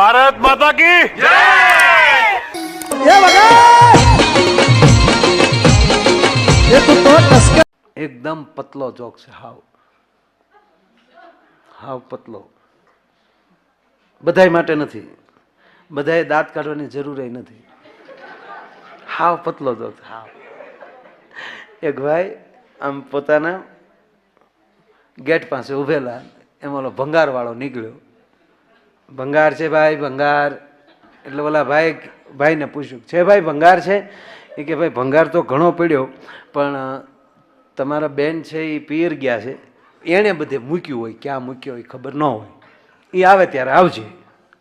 ભારત માતા કી જય! એ તું તો એકદમ પતલો જોક છે હાવ. હાવ પતલો. બધાય માટે નથી. બધાએ દાંત કાઢવાની જરૂર નથી. હાવ પતલો જોક છે હાવ. એક ભાઈ આમ પોતાના ગેટ પાસે ઉભેલા એમાં ઓલો ભંગાર વાળો નીકળ્યો. ભંગાર છે ભાઈ, ભંગાર. એટલે ઓલા ભાઈ, ભાઈને પૂછ્યું, છે ભાઈ, ભંગાર છે? એ કે, ભાઈ, ભંગાર તો ઘણો પડ્યો, પણ તમારા બેન છે એ પિયર ગયા છે. એણે બધે મૂક્યું હોય, ક્યાં મૂક્યો હોય, ખબર ન હોય. એ આવે ત્યારે આવજે.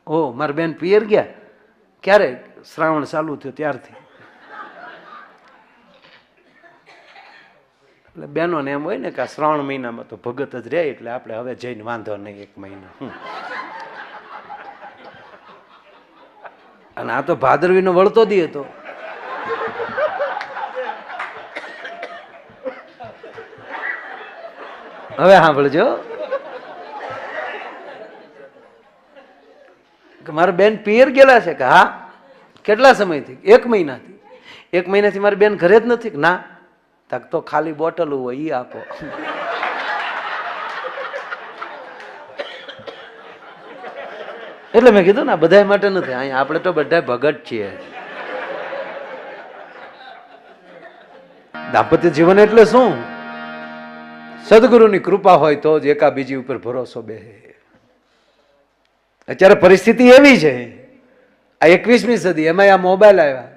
ઓ, મારા બેન પિયર ગયા? ક્યારે? શ્રાવણ ચાલુ થયો ત્યારથી. એટલે બહેનોને એમ હોય ને કે આ શ્રાવણ મહિનામાં તો ભગત જ રહે, એટલે આપણે હવે જઈને વાંધો નહીં એક મહિના. અને આ તો ભાદરવીનો વળતો દી હતો. હવે સાંભળજો. કે મારા બેન પિયર ગયેલા છે કે હા? કેટલા સમયથી? એક મહિનાથી. એક મહિનાથી મારી બેન ઘરે જ નથી ના? તાક તો ખાલી બોટલ હોય એ આપો. એટલે મેં કીધું ને બધા માટે નથી અહીંયા આપણે તો બધા ભગત છીએ. દાંપત્ય જીવન એટલે શું? સદગુરુની કૃપા હોય તો જ એકા બીજી ઉપર ભરોસો બે અત્યારે પરિસ્થિતિ એવી છે, આ એકવીસમી સદી એમાં આ મોબાઈલ આવ્યા.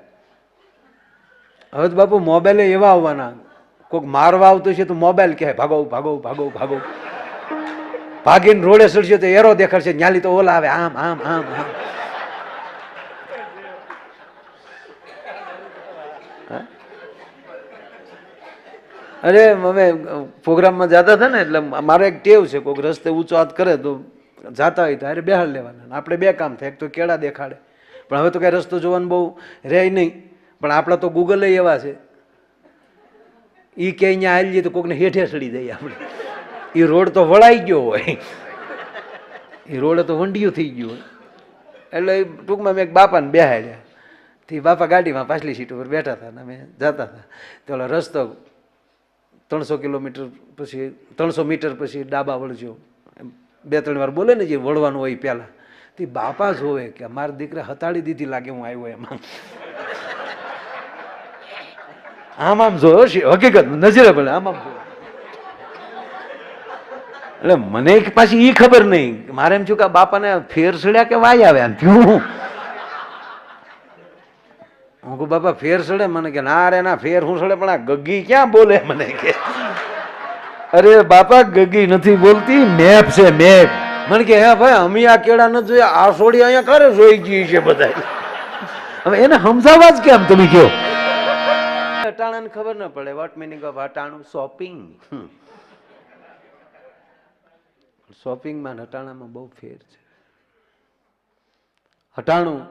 હવે તો બાપુ મોબાઈલ એવા આવવાના કોઈક મારવા આવતું છે તો મોબાઈલ કહે ભાગો ભાગો ભાગો ભાગો. ભાગીને રોડે સડશે તો એરો દેખાડશે, ન્યાલી તો ઓલા આવે, આમ આમ આમ આમ? અરે, અમે પ્રોગ્રામમાં જતા હતા ને, એટલે મારો એક ટેવ છે, કોઈક રસ્તે ઊંચો હાથ કરે તો જાતા હોય તો અરે બેહાડ લેવાના. આપણે બે કામ થાય, એક તો કેળા દેખાડે. પણ હવે તો કાંઈ રસ્તો જોવાનું બહુ રહે નહીં. પણ આપણા તો ગૂગલે એવા છે. એ કે અહીંયા આવી જઈએ તો કોઈકને હેઠે સડી દઈએ આપણે. એ રોડ તો વળાઈ ગયો હોય. એ રોડ તો વંડિયું થઈ ગયું હોય. એટલે ટૂંકમાં મેં બાપાને બેહાડ્યા. તે બાપા ગાડીમાં પાછલી સીટ ઉપર બેઠા હતા ને અમે જતા હતા. તો રસ્તો ત્રણસો કિલોમીટર પછી ત્રણસો મીટર પછી ડાબા વળજો. બે, ત્રણ વાર બોલે ને જે વળવાનું હોય પહેલાં. તે બાપા જોવે કે મારા દીકરા હતાડી દીધી લાગે હું આવ્યો એમાં. આમ આમ જોયો હકીકત નજરે પડે, આમ આમ જોયો. એટલે મને પાછી એ ખબર નહીં મારે એમ છું કે બાપાને ફેર સડ્યા કે વાય આવ્યા થયું. હું કહું, બાપા, ફેર સડે? મને કે, ના રે, ના, ફેર હું સડે, પણ આ ગગી ક્યાં બોલે? મને કે, અરે, બાપા, ગગી નથી બોલતી, મેપ છે, મેપ. મને કે, હે ભાઈ, અમે આ કેળા નથી જોયા, આ સોડી અહીંયા કરે જોઈ ગઈ છે બધા હવે એને સમજાવવા જ કેમ તમે કહો? અટાણાને ખબર ન પડે વોટ મિનિંગ ઓફ અટાણું? શોપિંગ શોપિંગમાં હટાણામાં બહુ ફેર છે. હટાણું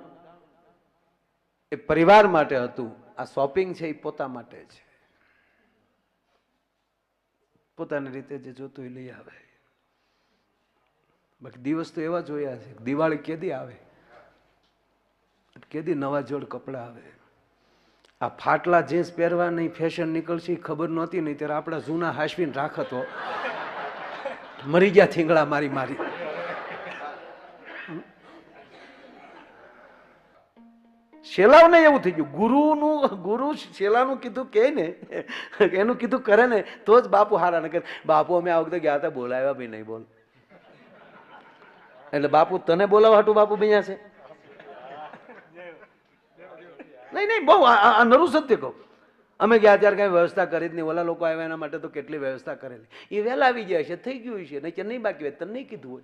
એ પરિવાર માટે હતું, આ શોપિંગ છે એ પોતા માટે છે. પોતાની રીતે જે જોતું એ લઈ આવે. બાકી દિવસ તો એવા જોયા છે, દિવાળી કેદી આવે? કેદી નવા જોડ કપડાં આવે? આ ફાટલા જીન્સ પહેરવાની ફેશન નીકળશે ખબર નહોતી નહીં ત્યારે આપણા જૂના હાશવીન રાખતો મરી ગયા થીંગડા મારી મારી. શેલાવને એવું થઈ ગયું. ગુરુનું, ગુરુ શેલાનું કીધું કે ને, એનું કીધું કરે ને, તો જ બાપુ હારા કરે બાપુ અમે આ વખતે ગયા હતા, બોલાવ્યા બી નહીં, બોલ. એટલે બાપુ તને બોલાવવા હાટું બાપુ ભાઈ છે? નહીં નહીં, બહુ આ નરું સત્ય કહું. અમે ગયા ત્યારે કઈ વ્યવસ્થા કરી જ નહીં. ઓલા લોકો આવ્યા એના માટે તો કેટલી વ્યવસ્થા કરેલી. એ વહેલા આવી જાય છે, થઈ ગયું છે. નહીં કે નહીં બાકી હોય, તને નહીં કીધું હોય.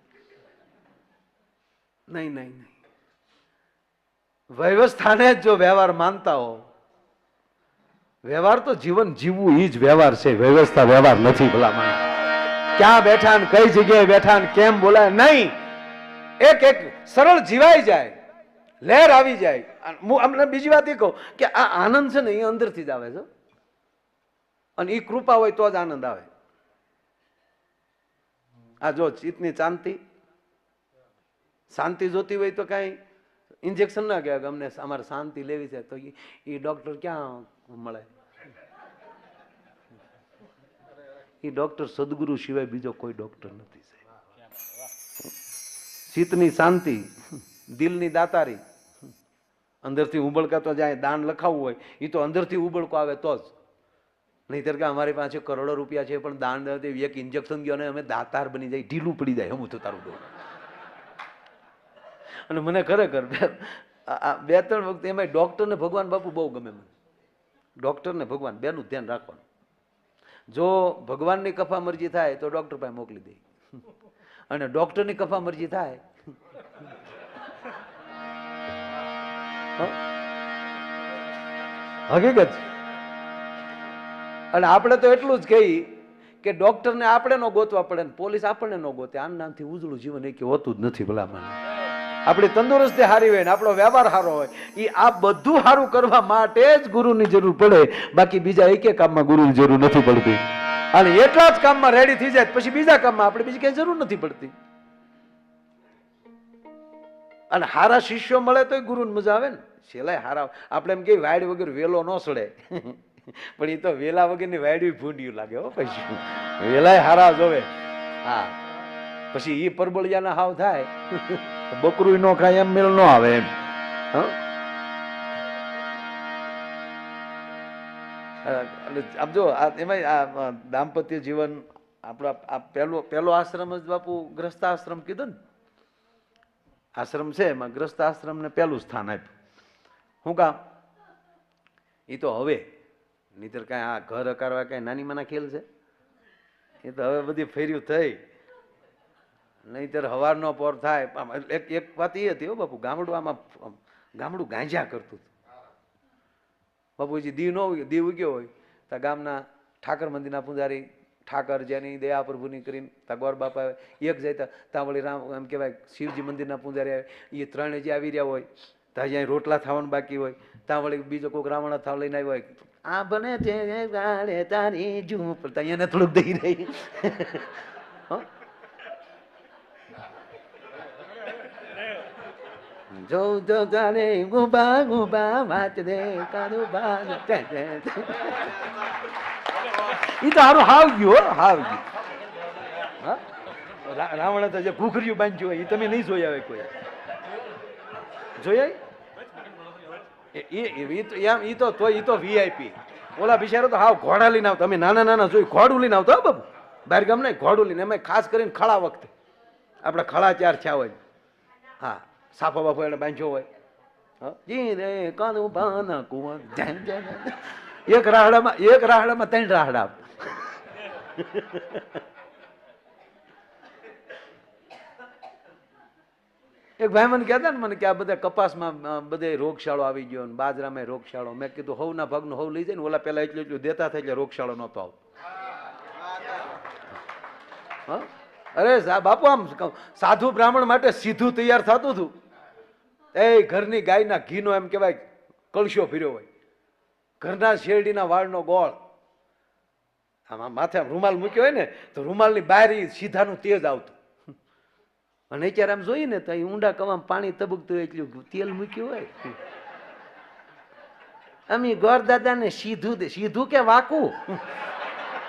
નહીં નહીં નહીં. વ્યવસ્થાને જ જો વ્યવહાર માનતા હો, વ્યવહાર તો જીવન જીવવું એ જ વ્યવહાર છે. વ્યવસ્થા વ્યવહાર નથી ભલામણ ક્યાં બેઠા ને કઈ જગ્યાએ બેઠા ને કેમ બોલાય? નહીં. એક એક સરળ જીવાઈ જાય. લહેર આવી જાય. હું અમને બીજી વાત એ કહું કે આ આનંદ છે ને એ અંદરથી જ આવે છે. અને એ કૃપા હોય તો જ આનંદ આવે. આ જો ચિત્તની શાંતિ શાંતિ જોતી હોય તો કાંઈ ઇન્જેક્શન ના કહેવાય કે અમને અમારે શાંતિ લેવી છે તો એ ડૉક્ટર ક્યાં મળે? એ ડૉક્ટર સદગુરુ સિવાય બીજો કોઈ ડૉક્ટર નથી સાહેબ. ચિત્તની શાંતિ, દિલની દાતારી અંદરથી ઉબળકા તો જાય, દાન લખાવવું હોય એ તો અંદરથી ઉબળકો આવે તો જ. નહીતર કે અમારી પાસે કરોડો રૂપિયા છે, પણ દાન એક ઇન્જેક્શન ગયો અને અમે દાતાર બની જાય, ઢીલું પડી જાય હું તો તારું દઉં અને મને ખરેખર બે ત્રણ વખત એમાં ડૉક્ટરને ભગવાન બાપુ બહુ ગમે મને. ડૉક્ટરને ભગવાન, બેનું ધ્યાન રાખવાનું. જો ભગવાનની કફા મરજી થાય તો ડૉક્ટર પાસે મોકલી દે. અને ડૉક્ટરની કફા મરજી થાય હકીકત? અને આપણે તો એટલું જ કહી કે ડોક્ટરને આપણે ન ગોતવા પડે ને પોલીસ આપણને ન ગોતે. આના નામથી ઉજળું જીવન એ હોતું જ નથી ભલામણ. આપણી તંદુરસ્તી સારી હોય ને આપણો વ્યવહાર સારો હોય એ આ બધું સારું કરવા માટે જ ગુરુની જરૂર પડે. બાકી બીજા એકે કામમાં ગુરુની જરૂર નથી પડતી. અને એટલા જ કામમાં રેડી થઈ જાય પછી બીજા કામમાં આપણે બીજી કઈ જરૂર નથી પડતી. અને હારા શિષ્યો મળે તો ગુરુને મજા આવે ને. છેલ્લા હારા આપણે એમ કે વાડ વગર વેલો ન સડે. પણ એ તો વેલા વગરની વાડવી ભૂંડિયું લાગે હો પછી. વેલાય હારા જોવે હા. પછી એ પરબળિયાના હાવ થાય. બકરું નો ખાય એમ મેળ નો આવે એમ. હં? અ, જો એમાં આ દાંપત્ય જીવન આપણો આ પહેલો પહેલો આશ્રમ જ બાપુ ગ્રસ્ત આશ્રમ કીધો ને. આશ્રમ છે એમાં ગ્રસ્ત આશ્રમને પહેલું સ્થાન આપ્યું. શું કામ? એ તો હવે. નહીતર કાંઈ આ ઘર અકારવા કાંઈ નાની માના ખેલ છે? એ તો હવે બધી ફેર્યું થઈ. નહીતર હવારનો પોર થાય. એક એક વાત એ હતી હો બાપુ, ગામડું આમાં ગામડું ગાંજા કરતું હતું. બાપુજી દીવ ન દીવ ઉગ્યો હોય તો ગામના ઠાકર મંદિરના પૂજારી ઠાકર જેની દયા પ્રભુની કરીને તા ગોર બાપા આવે, એક જાય ત્યાં વળી રામ, એમ કહેવાય, શિવજી મંદિરના પૂજારી આવે એ ત્રણે જે આવી રહ્યા હોય ત્યાં જ્યાં રોટલા થવાનું બાકી હોય, ત્યાં વળી બીજો કોઈક રાવણ થાવ લઈને આવ્યો હોય, આ બને છે ગાળે તારી ઝૂંપ ત્યાં થોડુંક દઈ રહી? જો જો તારે ગુબા ગુબા વાત દે કાનુ ઈ તો હારું હાવ ગયું હો હાવ ગયું હા? રાવણ તો જે ઘૂઘર્યું બાંધ્યું હોય એ તમે નહીં જોયા હોય કોઈ. જોઈએ એ- એ એ તો એમ એ તો ઈ તો વીઆઈપી ઓલા બિચારો તો હાવ ઘોડા લઈને આવતા. અમે નાના નાના જોઈ ઘોડું લઈને આવતા બાબુ. બહાર ગામ નહીં ઘોડું લઈને. અમે ખાસ કરીને ખળા વખતે. આપણે ખળા ચાર થયા હોય. હા, સાફો બાફો એને બાંધ્યો હોય. હા? જી રે કાનું પાના કુંવર. જેમ જેમ એક રાહડામાં એક રાહડામાં ત્રણ રાહડા એક ભાઈ કહેતા ને, મને કે આ બધા કપાસમાં બધે રોગશાળો આવી ગયો ને, બાજરામાં રોગશાળો. મેં કીધું, હવના ભાગનું હવ લઈ જાય ને, ઓલા પેલા એટલું એટલું દેતા થાય એટલે રોગશાળો નહોતો પાવ. અરે બાપુ, આમ સાધુ બ્રાહ્મણ માટે સીધું તૈયાર થતું હતું એ ઘરની ગાયના ઘીનો એમ કહેવાય, કળશો ફીર્યો હોય. ઘરના શેરડીના વાળનો ગોળ. આમાં માથે રૂમાલ મૂક્યો હોય ને, તો રૂમાલની બહાર સીધાનું તેજ આવતું. અને અત્યારે આમ જોઈએ ને, તો અહીં ઊંડા કવામાં પાણી તબકતું એટલું તેલ મૂક્યું હોય. અમે ગોર દાદાને સીધું દે, સીધું કે વાકું?